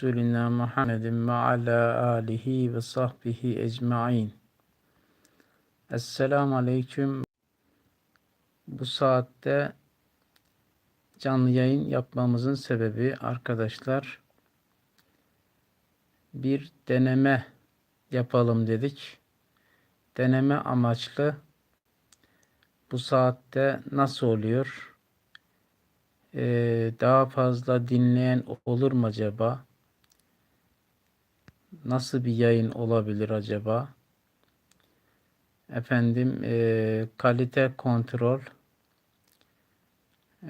Resulina Muhammedin ve ala alihi ve sahbihi ecmain. Esselamu Aleyküm. Bu saatte canlı yayın yapmamızın sebebi arkadaşlar bir deneme yapalım dedik. Deneme amaçlı bu saatte nasıl oluyor? Ee, daha fazla dinleyen olur mu acaba? Nasıl bir yayın olabilir acaba? Efendim e, kalite kontrol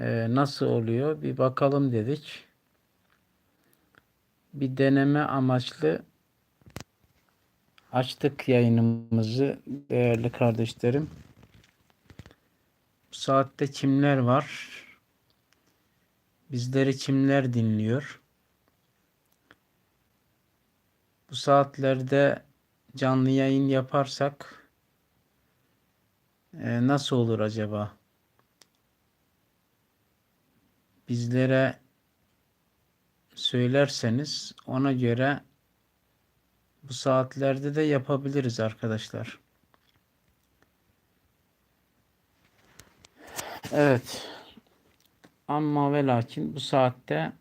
e, nasıl oluyor? Bir bakalım dedik. Bir deneme amaçlı açtık yayınımızı değerli kardeşlerim. Bu saatte kimler var? Bizleri kimler dinliyor? Bu saatlerde canlı yayın yaparsak e, nasıl olur acaba? Bizlere söylerseniz ona göre bu saatlerde de yapabiliriz arkadaşlar. Evet. Ama ve lakin bu saatte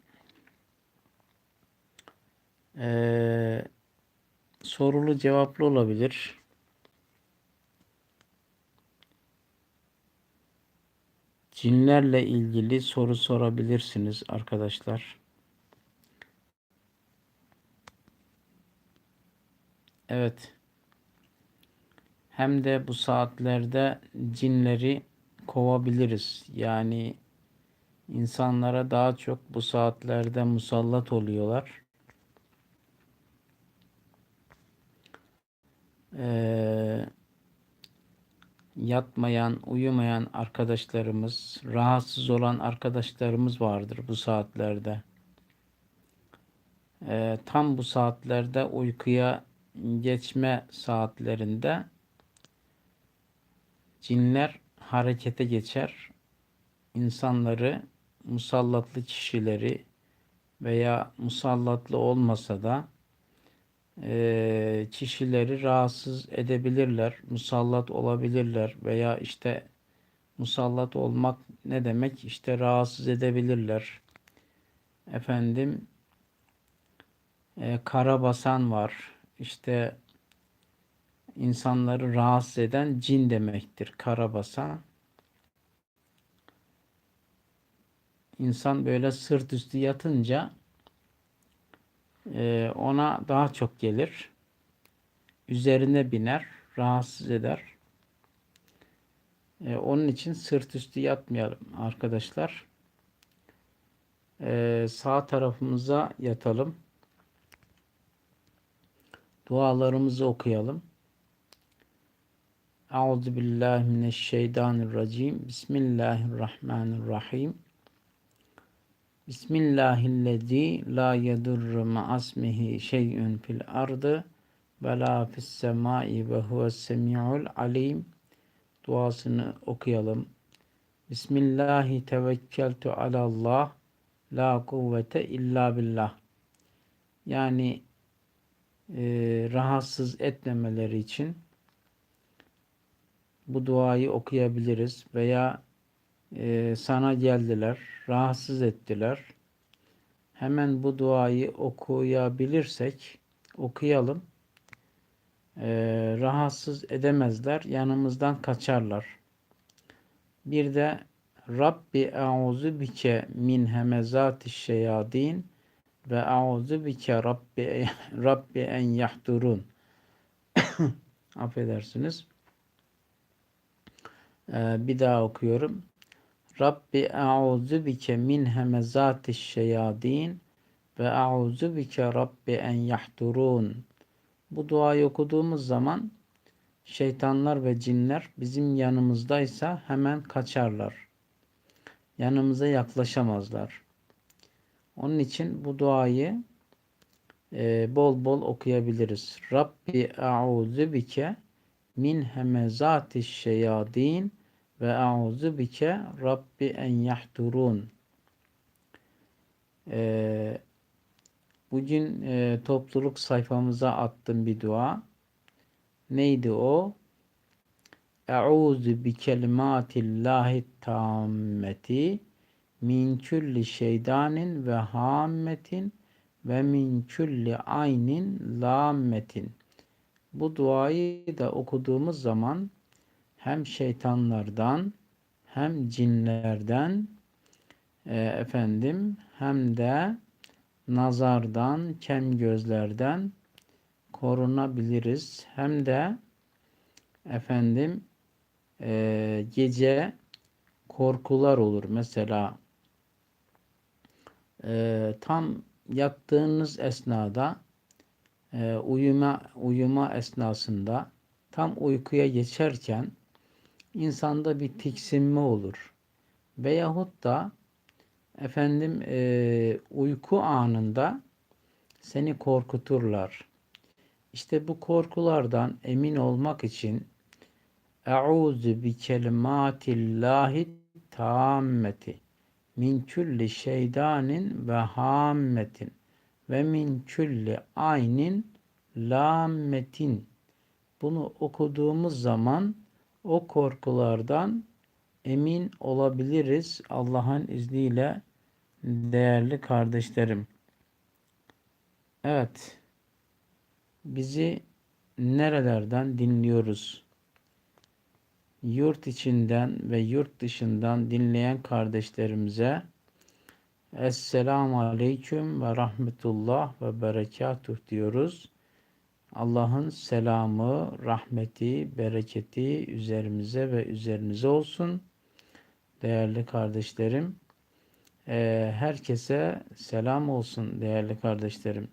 e, sorulu cevaplı olabilir. Cinlerle ilgili soru sorabilirsiniz arkadaşlar. Evet. Hem de bu saatlerde cinleri kovabiliriz. Yani insanlara daha çok bu saatlerde musallat oluyorlar. Ee, yatmayan, uyumayan arkadaşlarımız, rahatsız olan arkadaşlarımız vardır bu saatlerde. Ee, tam bu saatlerde uykuya geçme saatlerinde cinler harekete geçer. İnsanları, musallatlı kişileri veya musallatlı olmasa da kişileri rahatsız edebilirler, musallat olabilirler veya işte musallat olmak ne demek? İşte rahatsız edebilirler. Efendim e, karabasan var. İşte insanları rahatsız eden cin demektir. Karabasan. İnsan böyle sırt üstü yatınca e, ona daha çok gelir. Üzerine biner, rahatsız eder. E, onun için sırt üstü yatmayalım arkadaşlar. E, sağ tarafımıza yatalım. Dualarımızı okuyalım. Euzu billahi mineşşeytanirracim. Bismillahirrahmanirrahim. Bismillahillezî la yedurru ma'asmihi şey'ün fil ardı ve la fis semai ve huves semi'ul alim. Duasını okuyalım. Bismillahi tevekkeltu alallah la kuvvete illa billah. Yani e, rahatsız etmemeleri için bu duayı okuyabiliriz veya e, sana geldiler, rahatsız ettiler. Hemen bu duayı okuyabilirsek okuyalım. E, rahatsız edemezler, yanımızdan kaçarlar. Bir de Rabbi e'uzu bike min hemezati şeyadin ve e'uzu bike Rabbi, Rabbi en yahdurun. Affedersiniz. Ee, bir daha okuyorum. Rabbi e'uzu bike min hemezati şeyadin ve e'uzu bike Rabbi en yahdurun. Bu duayı okuduğumuz zaman şeytanlar ve cinler bizim yanımızdaysa hemen kaçarlar. Yanımıza yaklaşamazlar. Onun için bu duayı e, bol bol okuyabiliriz. Rabbi e'uzu bike min hemezati şeyadin ve e'uzu bike Rabbi en yahdurun. Ee, Bugün e, topluluk sayfamıza attım bir dua. Neydi o? Euzu bi kelimatillahi tammeti min külli şeydanin ve hammetin ve min külli aynin lammetin. Bu duayı da okuduğumuz zaman hem şeytanlardan hem cinlerden e, efendim hem de nazardan, kem gözlerden korunabiliriz. Hem de efendim e, gece korkular olur. Mesela e, tam yattığınız esnada e, uyuma uyuma esnasında tam uykuya geçerken insanda bir tiksinme olur. Veyahut da efendim e, uyku anında seni korkuturlar. İşte bu korkulardan emin olmak için Euzu bi kelimatillahi tammeti min külli şeydanin ve hammetin ve min külli aynin lammetin. Bunu okuduğumuz zaman o korkulardan emin olabiliriz Allah'ın izniyle değerli kardeşlerim. Evet. Bizi nerelerden dinliyoruz? Yurt içinden ve yurt dışından dinleyen kardeşlerimize Esselamu Aleyküm ve Rahmetullah ve Berekatuh diyoruz. Allah'ın selamı, rahmeti, bereketi üzerimize ve üzerinize olsun. Değerli kardeşlerim, ee, herkese selam olsun değerli kardeşlerim.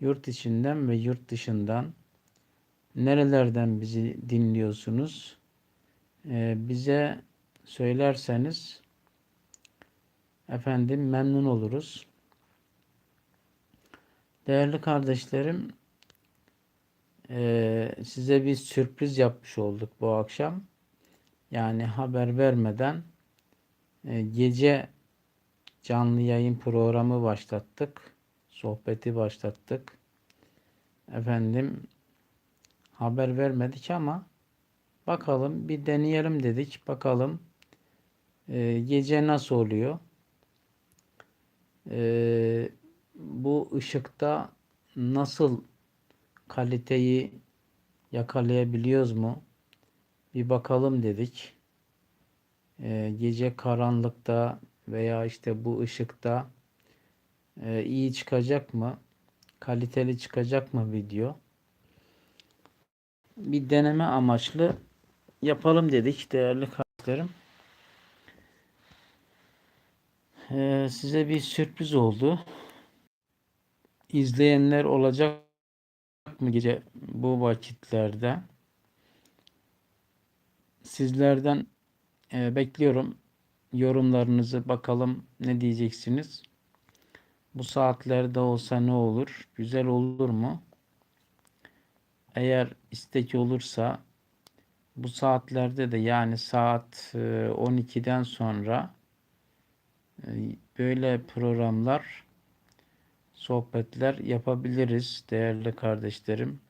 Yurt içinden ve yurt dışından nerelerden bizi dinliyorsunuz? Ee, bize söylerseniz efendim memnun oluruz. Değerli kardeşlerim, e, size bir sürpriz yapmış olduk bu akşam. Yani haber vermeden e, gece canlı yayın programı başlattık. Sohbeti başlattık. Efendim haber vermedik ama bakalım bir deneyelim dedik. Bakalım e, gece nasıl oluyor? E, bu ışıkta nasıl kaliteyi yakalayabiliyoruz mu? Bir bakalım dedik. E, gece karanlıkta veya işte bu ışıkta e, iyi çıkacak mı? Kaliteli çıkacak mı video? Bir deneme amaçlı yapalım dedik değerli kardeşlerim. Ee, size bir sürpriz oldu. İzleyenler olacak mı gece bu vakitlerde? Sizlerden e, bekliyorum yorumlarınızı bakalım ne diyeceksiniz. Bu saatlerde olsa ne olur? Güzel olur mu? Eğer istek olursa bu saatlerde de yani saat 12'den e, sonra e, böyle programlar sohbetler yapabiliriz değerli kardeşlerim.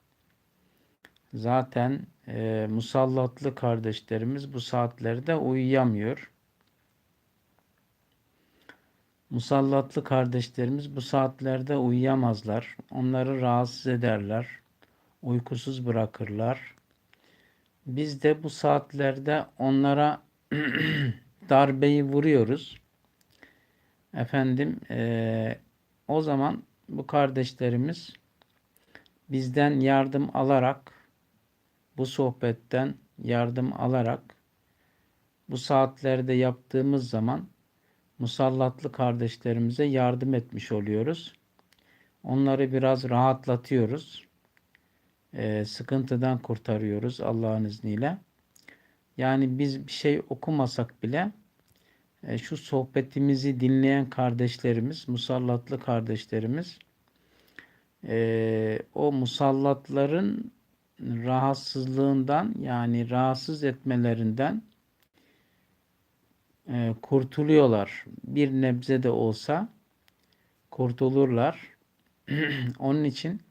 Zaten e, musallatlı kardeşlerimiz bu saatlerde uyuyamıyor. Musallatlı kardeşlerimiz bu saatlerde uyuyamazlar. Onları rahatsız ederler. Uykusuz bırakırlar. Biz de bu saatlerde onlara darbeyi vuruyoruz. Efendim e, o zaman bu kardeşlerimiz bizden yardım alarak bu sohbetten yardım alarak bu saatlerde yaptığımız zaman musallatlı kardeşlerimize yardım etmiş oluyoruz. Onları biraz rahatlatıyoruz. Ee, sıkıntıdan kurtarıyoruz Allah'ın izniyle. Yani biz bir şey okumasak bile şu sohbetimizi dinleyen kardeşlerimiz, musallatlı kardeşlerimiz e, o musallatların rahatsızlığından yani rahatsız etmelerinden e, kurtuluyorlar. Bir nebze de olsa kurtulurlar. Onun için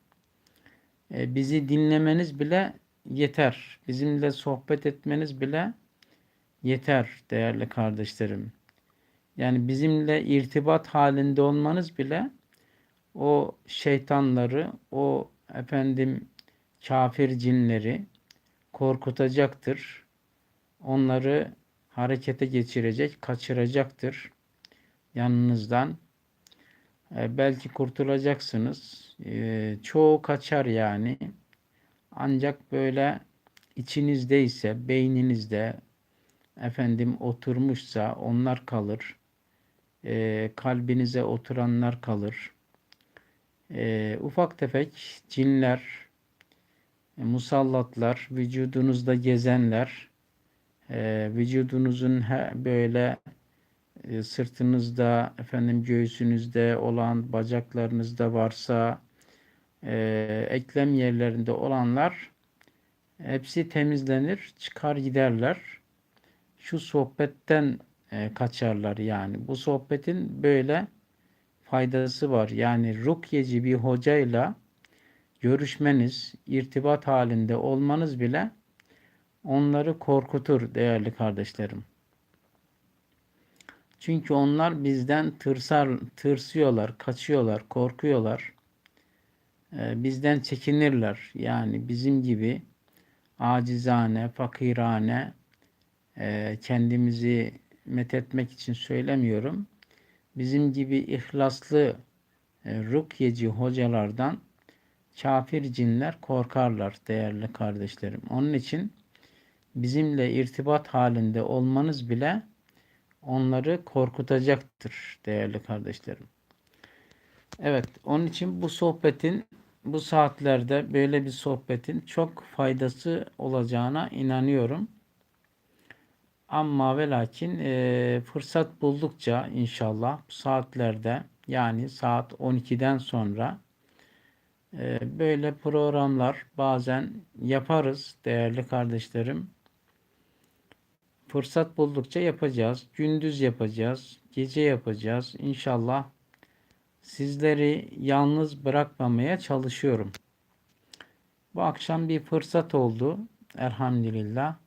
e, bizi dinlemeniz bile yeter. Bizimle sohbet etmeniz bile yeter değerli kardeşlerim. Yani bizimle irtibat halinde olmanız bile o şeytanları, o efendim kafir cinleri korkutacaktır. Onları harekete geçirecek, kaçıracaktır yanınızdan. E, belki kurtulacaksınız. E, çoğu kaçar yani. Ancak böyle içinizdeyse, beyninizde efendim oturmuşsa onlar kalır. E, kalbinize oturanlar kalır. E, ufak tefek cinler, e, musallatlar, vücudunuzda gezenler, e, vücudunuzun he, böyle e, sırtınızda, efendim göğsünüzde olan, bacaklarınızda varsa, e, eklem yerlerinde olanlar hepsi temizlenir, çıkar giderler. Şu sohbetten e, kaçarlar yani. Bu sohbetin böyle faydası var. Yani rukyeci bir hocayla görüşmeniz, irtibat halinde olmanız bile onları korkutur değerli kardeşlerim. Çünkü onlar bizden tırsar, tırsıyorlar, kaçıyorlar, korkuyorlar. Ee, bizden çekinirler. Yani bizim gibi acizane, fakirane, e, kendimizi methetmek için söylemiyorum. Bizim gibi ihlaslı e, rukyeci hocalardan kafir cinler korkarlar değerli kardeşlerim. Onun için bizimle irtibat halinde olmanız bile onları korkutacaktır değerli kardeşlerim. Evet, onun için bu sohbetin bu saatlerde böyle bir sohbetin çok faydası olacağına inanıyorum. Ama ve lakin e, fırsat buldukça inşallah bu saatlerde yani saat 12'den sonra e, böyle programlar bazen yaparız değerli kardeşlerim. Fırsat buldukça yapacağız. Gündüz yapacağız. Gece yapacağız. İnşallah sizleri yalnız bırakmamaya çalışıyorum. Bu akşam bir fırsat oldu. Elhamdülillah.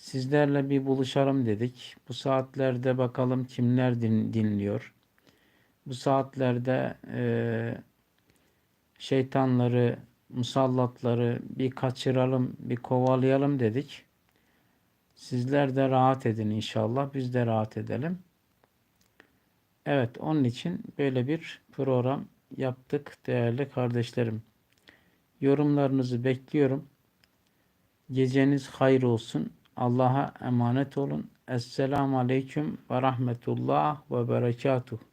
Sizlerle bir buluşalım dedik. Bu saatlerde bakalım kimler din, dinliyor. Bu saatlerde e, şeytanları, musallatları bir kaçıralım, bir kovalayalım dedik. Sizler de rahat edin inşallah. Biz de rahat edelim. Evet, onun için böyle bir program yaptık değerli kardeşlerim. Yorumlarınızı bekliyorum. Geceniz hayır olsun. Allah'a emanet olun. Esselamu Aleyküm ve Rahmetullah ve Berekatuhu.